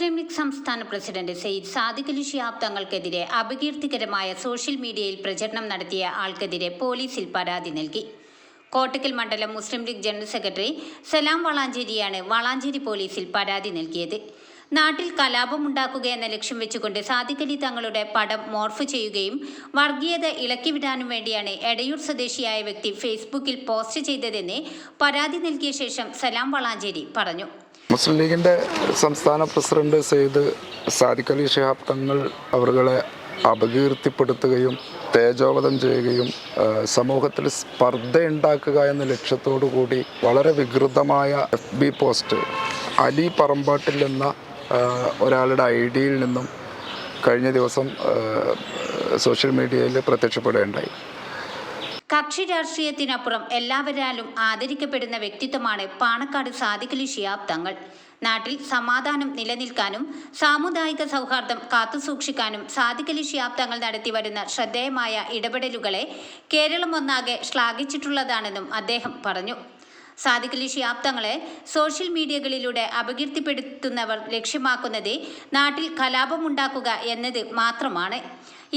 മുസ്ലിം league സംസ്ഥാന president Syed Sadiq Ali Shihab തങ്ങൾക്കെതിരെ അപകീർത്തികരമായ സോഷ്യൽ മീഡിയയിൽ പ്രചരണം നടത്തിയ ആൾക്കെതിരെ പോലീസിൽ പരാതി നൽകി. കോട്ടക്കൽ മണ്ഡലം Muslim league general secretary Salam വളാഞ്ചേരിയാണ് വളാഞ്ചേരി പോലീസിൽ പരാതി നൽകിയത്. നാട്ടിൽ കലാപമുണ്ടാക്കുക എന്ന ലക്ഷ്യം വെച്ചുകൊണ്ട് സാദിഖലി തങ്ങളുടെ പടം മോർഫ് ചെയ്യുകയും വർഗീയത ഇളക്കിവിടാനും വേണ്ടിയാണ് എടയൂർ സ്വദേശിയായ വ്യക്തി ഫേസ്ബുക്കിൽ പോസ്റ്റ് ചെയ്തതെന്ന് പരാതി നൽകിയ ശേഷം സലാം വളാഞ്ചേരി പറഞ്ഞു. മുസ്ലിം ലീഗിന്റെ സംസ്ഥാന പ്രസിഡന്റ് സെയ്ദ് സാദിഖ് അലി ഷിഹാബ് തങ്ങൾ അവരുടെ അപകീർത്തിപ്പെടുത്തുകയും തേജോവധം ചെയ്യുകയും സമൂഹത്തിൽ സ്പർദ്ധ ഉണ്ടാക്കുക എന്ന ലക്ഷ്യത്തോടു കൂടി വളരെ വികൃതമായ F B post Ali Parambattil എന്ന ഒരാളുടെ ഐ ഡിയിൽ നിന്നും കഴിഞ്ഞ ദിവസം സോഷ്യൽ മീഡിയയിൽ പ്രത്യക്ഷപ്പെടുകയുണ്ടായി. കക്ഷി രാഷ്ട്രീയത്തിനപ്പുറം എല്ലാവരാലും ആദരിക്കപ്പെടുന്ന വ്യക്തിത്വമാണ് പാണക്കാട് സാദിഖലി ഷിയാബ് തങ്ങൾ. നാട്ടിൽ സമാധാനം നിലനിൽക്കാനും സാമുദായിക സൗഹാർദ്ദം കാത്തുസൂക്ഷിക്കാനും സാദിഖലി ഷിയാബ് തങ്ങൾ നടത്തി വരുന്ന ശ്രദ്ധേയമായ ഇടപെടലുകളെ കേരളം ഒന്നാകെ ശ്ലാഘിച്ചിട്ടുള്ളതാണെന്നും അദ്ദേഹം പറഞ്ഞു. സാദിഖലി ഷിയാബ് തങ്ങളെ സോഷ്യൽ മീഡിയകളിലൂടെ അപകീർത്തിപ്പെടുത്തുന്നവർ ലക്ഷ്യമാക്കുന്നത് നാട്ടിൽ കലാപമുണ്ടാക്കുക എന്നത് മാത്രമാണ്.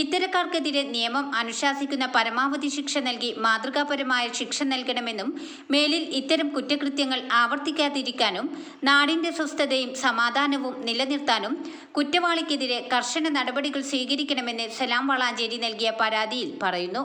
ഇത്തരക്കാർക്കെതിരെ നിയമം അനുശാസിക്കുന്ന പരമാവധി ശിക്ഷ നൽകി മാതൃകാപരമായ ശിക്ഷ നൽകണമെന്നും മേലിൽ ഇത്തരം കുറ്റകൃത്യങ്ങൾ ആവർത്തിക്കാതിരിക്കാനും നാടിന്റെ സ്വസ്ഥതയും സമാധാനവും നിലനിർത്താനും കുറ്റവാളിക്കെതിരെ കർശന നടപടികൾ സ്വീകരിക്കണമെന്ന് സലാം വളാഞ്ചേരി നൽകിയ പരാതിയിൽ പറയുന്നു.